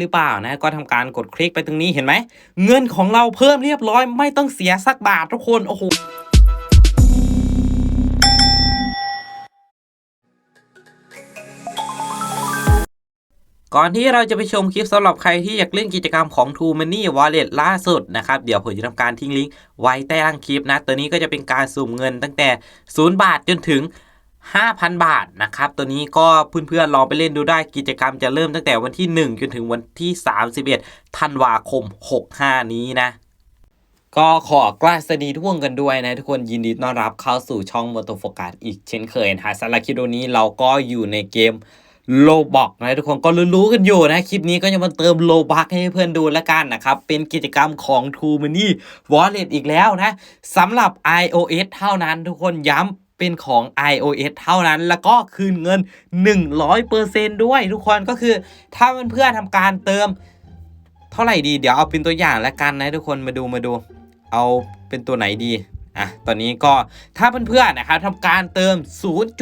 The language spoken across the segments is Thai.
หรือเปล่านะ ก็ทำการกดคลิกไปตรงนี้เห็นไหม เงินของเราเพิ่มเรียบร้อยไม่ต้องเสียสักบาททุกคน โอ้โหก่อนที่เราจะไปชมคลิปสำหรับใครที่อยากเล่นกิจกรรมของ True Money Wallet ล่าสุดนะครับ เดี๋ยวผมจะทำการทิ้งลิงก์ไว้ใต้ล่างคลิปนะ ตัวนี้ก็จะเป็นการสุ่มเงินตั้งแต่ 0 บาทจนถึง 5,000 บาทนะครับ ตัวนี้ก็เพื่อนๆลองไปเล่นดูได้กิจกรรมจะเริ่มตั้งแต่วันที่ 1 จนถึงวันที่ 31 ธันวาคม 65 นี้นะก็ขอกราสดีทุกคนกันด้วยนะทุกคนยินดีต้อนรับเข้าสู่ช่องมอ t ตโฟกัสอีกเช่นเคยนะฮะสำหรับคลิปนี้เราก็อยู่ในเกมโลบอกนะทุกคนก็รู้ๆกันอยู่นะ คลิปนี้ก็จะมาเติมโลบักให้เพื่อนดูแล้วกันนะครับ เป็นกิจกรรมของ True Money Wallet อีกแล้วนะสำหรับ iOS เท่านั้นทุกคนย้ำ เป็นของ iOS เท่านั้น แล้วก็คืนเงิน 100%ด้วยทุกคนก็คือถ้าเพื่อนๆทำการเติม เท่าไหร่ดี เดี๋ยวเอาเป็นตัวอย่างแล้วกันนะทุกคนมาดูมาดู เอาเป็นตัวไหนดีอะตอนนี้ก็ถ้าเพื่อนๆนะครับทำการเติม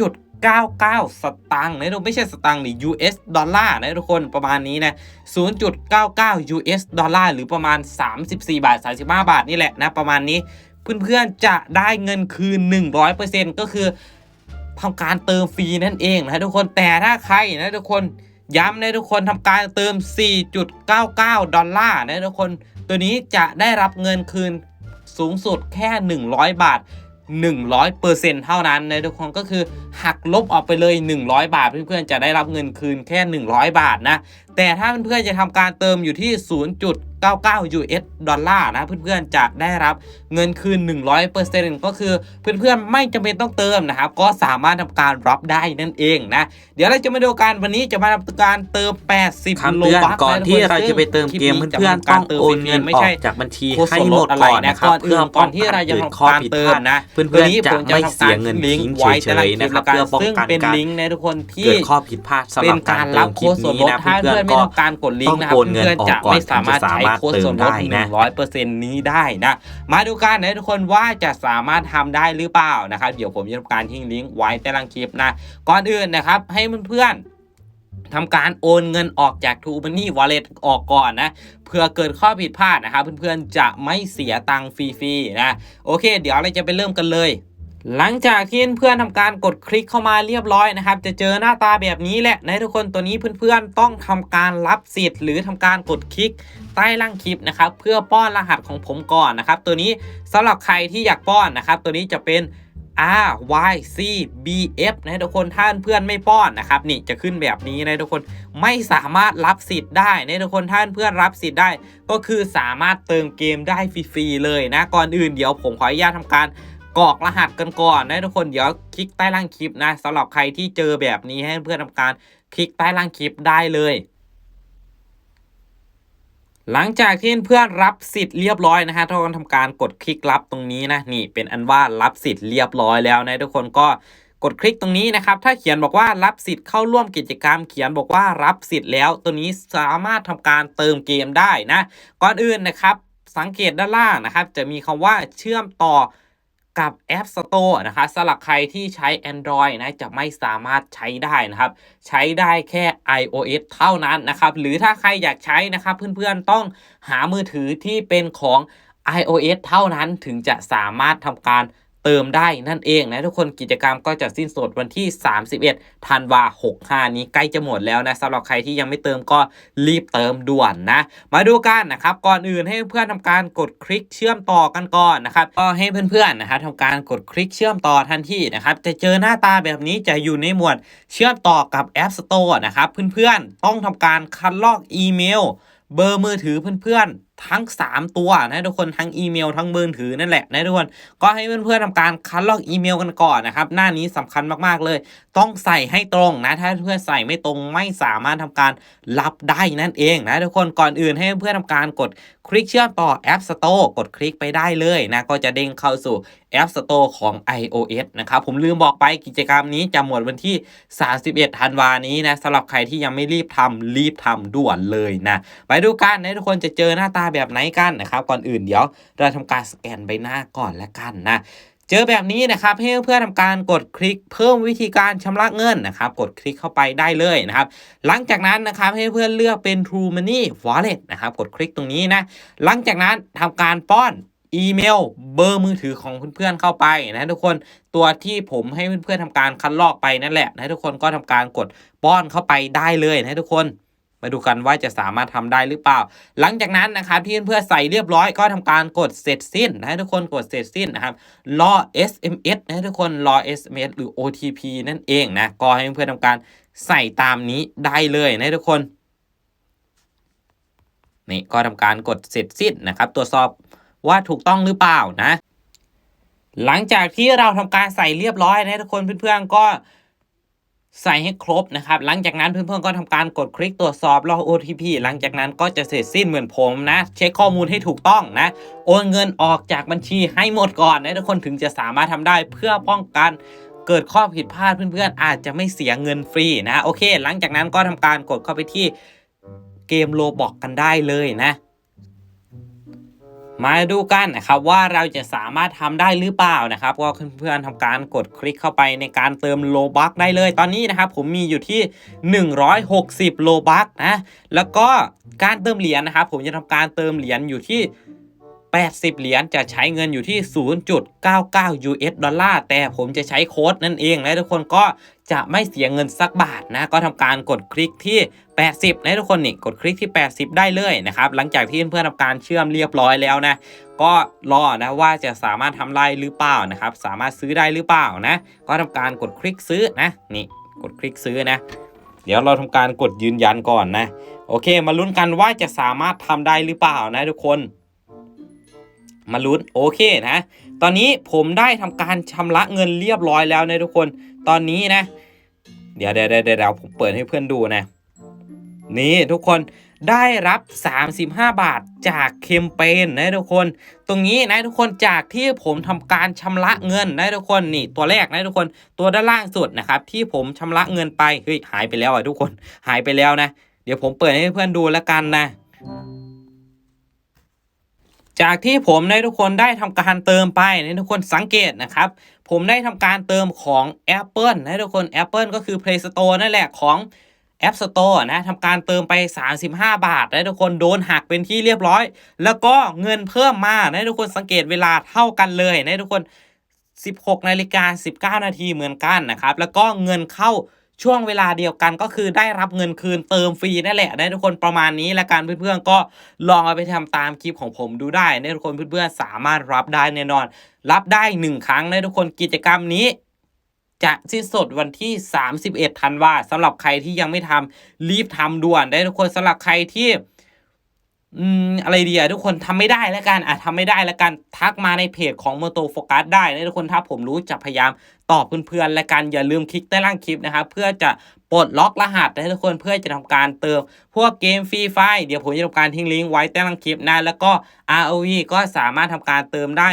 0.99 สตางค์นะทุกไม่ใช่สตางค์นี่ US ดอลลาร์นะทุกคนประมาณนี้นะ 0.99 US ดอลลาร์หรือประมาณ 34 บาท 35 บาทนี่แหละนะประมาณนี้ เพื่อนๆจะได้เงินคืน 100%ก็คือทำการเติมฟรีนั่นเองนะทุกคนแต่ถ้าใครนะทุกคนย้ำนะทุกคนทำการเติม 4.99 ดอลลาร์นะทุกคนตัวนี้จะได้รับเงินคืนสูงสุดแค่ 100 บาท 100%เท่านั้นนะทุกคนก็คือหักลบออกไปเลย 100 บาท เพื่อนๆจะได้รับเงินคืนแค่ 100 บาทนะ แต่ถ้าเพื่อนๆจะทำการเติมอยู่ที่ 0.99 US ดอลลาร์นะเพื่อนๆจะได้รับเงินคืน 100%ก็คือเพื่อนๆไม่จำเป็นต้องเติมนะครับ ก็สามารถทำการรับได้นั่นเองนะ เดี๋ยวเราจะมาดูกันวันนี้จะมาทำการเติม 80คำโลเตือนบัคก่อนที่เราจะไปเติมเกมเพื่อนๆต้องโอนเงินออกจากบัญชีให้หมดก่อนนะครับก่อนอื่นก่อนที่เราจะทำการเติมนะเพื่อนๆจะไม่เสียเงินทิ้งเฉยๆนะครับเพื่อป้องซึ่งกันเป็นการลิงก์นะทุกคนที่เกิดข้อผิดพลาดสำหเป็รับนกาการรเติรับมคลิโค้ปดส่วนนี้ลดนะถ้าเพื่เพื่ออนนๆไม่ก็ต้องการกดลิงก์นะครับต้องโอนเงินเพื่อนๆจะออกก่อนไม่สามารถถึงจะใช้สามารถโค้ดส่วนลดเติมได้นะร้อยเปอร์เซ็นต์นี้ได้นะมาดูกันนะทุกคนว่าจะสามารถทำได้หรือเปล่านะครับเดี๋ยวผมจะทำการทิ้งลิงก์ไว้ใต้ล่างคลิปนะก่อนอื่นนะครับให้เพื่อนๆทำการโอนเงินออกจาก True Money Wallet ออกก่อนนะเพื่อเกิดข้อผิดพลาดนะครับเพื่อนๆจะไม่เสียตังค์ฟรีๆนะโอเค เดี๋ยวเราจะไปเริ่มกันเลย หลังจากที่เพื่อนๆทำการกดคลิกเข้ามาเรียบร้อยนะครับ จะเจอหน้าตาแบบนี้แหละนะทุกคนตัวนี้เพื่อนๆต้องทำการรับสิทธิ์หรือทำการกดคลิกใต้ล่างคลิปนะครับเพื่อป้อนรหัสของผมก่อนนะครับ ตัวนี้สำหรับใครที่อยากป้อนนะครับ ตัวนี้จะเป็น R Y C B F นะทุกคนถ้านเพื่อนไม่ป้อนนะครับนี่จะขึ้นแบบนี้นะทุกคนไม่สามารถรับสิทธิ์ได้นะทุกคนถ้านเพื่อนรับสิทธิ์ได้ ก็คือสามารถเติมเกมได้ฟรีๆเลยนะก่อนอื่นเดี๋ยวผมขออนุญาตทำการ กรอกรหัสกันก่อนนะทุกคนเดี๋ยวคลิกใต้ล่างคลิปนะสำหรับใครที่เจอแบบนี้ให้เพื่อนทำการคลิกใต้ล่างคลิปได้เลยหลังจากที่เพื่อนรับสิทธิ์เรียบร้อยนะฮะทุกคนทำการกดคลิกรับตรงนี้นะนี่เป็นอันว่ารับสิทธิ์เรียบร้อยแล้วนะทุกคนก็กดคลิกตรงนี้นะครับถ้าเขียนบอกว่ารับสิทธิ์เข้าร่วมกิจกรรม เขียนบอกว่ารับสิทธิ์แล้ว ตัวนี้สามารถทำการเติมเกมได้นะก่อนอื่นนะครับ สังเกตด้านล่างนะครับ จะมีคำว่าเชื่อมต่อ กับ App Store นะคะสำหรับใครที่ใช้ Android นะจะไม่สามารถใช้ได้นะครับ ใช้ได้แค่ iOS เท่านั้นนะครับ หรือถ้าใครอยากใช้นะครับเพื่อนๆต้องหามือถือที่เป็นของ iOS เท่านั้นถึงจะสามารถทำการ เติมได้นั่นเองนะทุกคนกิจกรรมก็จะสิ้นสุดวันที่ 31ธันวา65 นี้ใกล้จะหมดแล้วนะสำหรับใครที่ยังไม่เติมก็รีบเติมด่วนนะ มาดูกันนะครับก่อนอื่นให้เพื่อนทำการกดคลิกเชื่อมต่อกันก่อนนะครับก็ให้เพื่อนๆนะครับทำการกดคลิกเชื่อมต่อทันทีนะครับจะเจอหน้าตาแบบนี้จะอยู่ในหมวดเชื่อมต่อกับ App Store นะครับเพื่อนๆต้องทำการคัดลอกอีเมล เบอร์มือถือเพื่อนๆทั้ง 3 ตัวนะทุกคนทั้งอีเมลทั้งมือถือนั่นแหละนะทุกคนก็ให้เพื่อนๆทำการคัดลอกอีเมลกันก่อนนะครับหน้านี้สำคัญมากๆเลย ต้องใส่ให้ตรงนะถ้าเพื่อนใส่ไม่ตรงไม่สามารถทำการรับได้นั่นเองนะทุกคนก่อนอื่นให้เพื่อนทำการกดคลิกเชื่อมต่อ App Store กดคลิกไปได้เลยนะก็จะเด้งเข้าสู่ App Store ของ iOS นะครับผมลืมบอกไปกิจกรรมนี้จะหมดวันที่ 31 ธันวานี้นะสำหรับใครที่ยังไม่รีบทำรีบทำด่วนเลยนะไปดูกันนะทุกคนจะเจอหน้าตาแบบไหนกันนะครับ ก่อนอื่นเดี๋ยวเราทำการสแกนใบหน้าก่อนละกันนะเจอแบบนี้นะครับให้เพื่อนๆทำการกดคลิกเพิ่มวิธีการชำระเงินนะครับ กดคลิกเข้าไปได้เลยนะครับ หลังจากนั้นนะครับให้เพื่อนเลือกเป็น True Money Wallet นะครับ กดคลิกตรงนี้นะ หลังจากนั้นทำการป้อนอีเมลเบอร์มือถือของเพื่อนๆเข้าไปนะทุกคนตัวที่ผมให้เพื่อนๆทำการคัดลอกไปนั่นแหละนะทุกคนก็ทำการกดป้อนเข้าไปได้เลยนะทุกคน มาดูกันว่าจะสามารถทำได้หรือเปล่า หลังจากนั้นนะครับที่เพื่อนๆใส่เรียบร้อยก็ทำการกดเสร็จสิ้นนะทุกคนกดเสร็จสิ้นนะครับรอ SMS นะทุกคนรอ SMS หรือ OTP นั่นเองนะก็ให้เพื่อนๆทำการใส่ตามนี้ได้เลยนะทุกคนนี่ก็ทำการกดเสร็จสิ้นนะครับ ตรวจสอบว่าถูกต้องหรือเปล่านะ หลังจากที่เราทำการใส่เรียบร้อยนะทุกคนเพื่อนๆก็ ใส่ให้ครบนะครับ หลังจากนั้นเพื่อนๆก็ทำการกดคลิกตรวจสอบรอ OTP หลังจากนั้นก็จะเสร็จสิ้นเหมือนผมนะ เช็คข้อมูลให้ถูกต้องนะ โอนเงินออกจากบัญชีให้หมดก่อนนะทุกคนถึงจะสามารถทำได้เพื่อป้องกันเกิดข้อผิดพลาดเพื่อนๆ อาจจะไม่เสียเงินฟรีนะโอเค หลังจากนั้นก็ทำการกดเข้าไปที่เกมโลบอกกันได้เลยนะ มาดูกันนะครับว่าเราจะสามารถทำได้หรือเปล่านะครับก็เพื่อนๆทำการกดคลิกเข้าไปในการเติมโลบักได้เลย ตอนนี้นะครับผมมีอยู่ที่ 160 โลบักนะแล้วก็การเติมเหรียญนะครับผมจะทำการเติมเหรียญอยู่ที่ 80 เหรียญจะใช้เงินอยู่ที่ 0.99 US ดอลลาร์ แต่ผมจะใช้โค้ดนั่นเองนะทุกคนก็จะไม่เสียเงินสักบาทนะ ก็ทำการกดคลิกที่ 80 นะทุกคนนี่กดคลิกที่ 80 ได้เลยนะครับ หลังจากที่เพื่อนๆทำการเชื่อมเรียบร้อยแล้วนะ ก็รอนะว่าจะสามารถทำได้หรือเปล่านะครับ สามารถซื้อได้หรือเปล่านะ ก็ทำการกดคลิกซื้อนะ นี่กดคลิกซื้อนะ เดี๋ยวเราทำการกดยืนยันก่อนนะ โอเค มาลุ้นกันว่าจะสามารถทำได้หรือเปล่านะทุกคน มาลุ้นโอเคนะ ตอนนี้ผมได้ทำการชำระเงินเรียบร้อยแล้วนะทุกคน ตอนนี้นะ เดี๋ยวเดี๋ยวเดี๋ยวผมเปิดให้เพื่อนดูนะ นี่ทุกคนได้รับ 35 บาทจากเคมเปญนะทุกคน ตรงนี้นะทุกคนจากที่ผมทำการชำระเงินนะทุกคนนี่ตัวแรกนะทุกคนตัวด้านล่างสุดนะครับที่ผมชำระเงินไปเฮ้ยหายไปแล้วอะทุกคนหายไปแล้วนะ เดี๋ยวผมเปิดให้เพื่อนดูแล้วกันนะ จากที่ผมได้ทุกคนได้ทำการเติมไปในทุกคนสังเกตนะครับ ผมได้ทำการเติมของ Apple นะทุกคน Apple ก็คือ Play Store นั่นแหละของ App Store นะทำการเติมไป 35 บาทนะทุกคนโดนหักเป็นที่เรียบร้อย แล้วก็เงินเพิ่มมานะทุกคนสังเกตเวลาเท่ากันเลยนะทุกคน 16นาฬิกา19 นาทีเหมือนกันนะครับ แล้วก็เงินเข้า ช่วงเวลาเดียวกันก็คือได้รับเงินคืนเติมฟรีนั่นแหละนะทุกคนประมาณนี้และกันเพื่อนๆก็ลองเอาไปทำตามคลิปของผมดูได้นะทุกคนเพื่อนๆสามารถรับได้แน่นอน รับได้ 1 ครั้งนะทุกคนกิจกรรมนี้จะสิ้นสุดวันที่ 31ธันวาสำหรับใครที่ยังไม่ทำรีบทำด่วนได้ทุกคนสำหรับใครที่ อืมอะไรดีอะทุกคนทำไม่ได้แล้วกันอะทำไม่ได้แล้วกันทักมาในเพจของโมโตโฟกัสได้นะทุกคนถ้าผมรู้จะพยายามตอบเพื่อนๆและกันอย่าลืมคลิกใต้ล่างคลิปนะครับเพื่อจะปลดล็อกรหัสนะทุกคนเพื่อจะทำการเติม พวกเกมฟรีไฟเดี๋ยวผมจะทำการทิ้งลิงก์ไว้ใต้ล่างคลิปนะแล้วก็ ROV ก็สามารถทำการเติมได้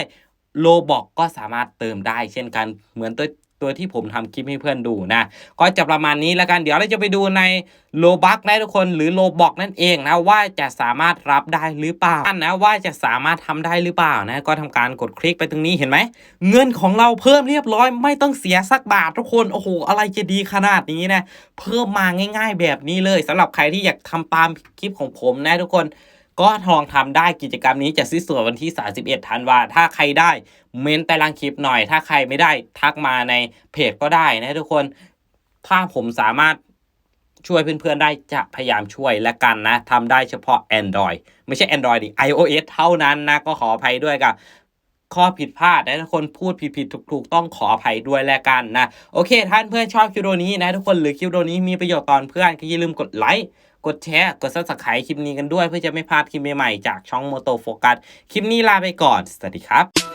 โลบอกก็สามารถเติมได้เช่นกันเหมือนตัว ตัวที่ผมทำคลิปให้เพื่อนดูนะ ก็จะประมาณนี้แล้วกันเดี๋ยวเราจะไปดูในโลบักนะทุกคนหรือโลบอกนั่นเองนะว่าจะสามารถรับได้หรือเปล่านะว่าจะสามารถทำได้หรือเปล่านะก็ทำการกดคลิกไปตรงนี้เห็นไหมเงินของเราเพิ่มเรียบร้อย ไม่ต้องเสียสักบาททุกคนโอ้โหอะไรจะดีขนาดนี้นะเพิ่มมาง่าย ๆ แบบนี้เลยสำหรับใครที่อยากทำตามคลิปของผมนะทุกคน ก็ลองทำได้กิจกรรมนี้จะสิ้นสุดวันที่ 31ธันวาถ้าใครได้เม้นใต้ล่างคลิปหน่อย ถ้าใครไม่ได้ทักมาในเพจก็ได้นะทุกคนถ้าผมสามารถช่วยเพื่อนๆได้จะพยายามช่วยและกันนะทำได้เฉพาะ Android ไม่ใช่ Android ดิ iOS เท่านั้นนะ ก็ขออภัยด้วยกับข้อผิดพลาดนะทุกคนพูดผิดๆถูกๆ ต้องขออภัยด้วยแล้วกันนะ โอเค ท่านเพื่อนชอบคลิปวิดีโอนี้นะ ทุกคนหรือคลิปวิดีโอนี้มีประโยชน์ตอนเพื่อนก็อย่าลืมกดไลค์ กดแชร์ กดซับสไครต์คลิปนี้กันด้วยเพื่อจะไม่พลาดคลิปใหม่ๆจากช่องโมโตโฟกัสคลิปนี้ลาไปก่อน สวัสดีครับ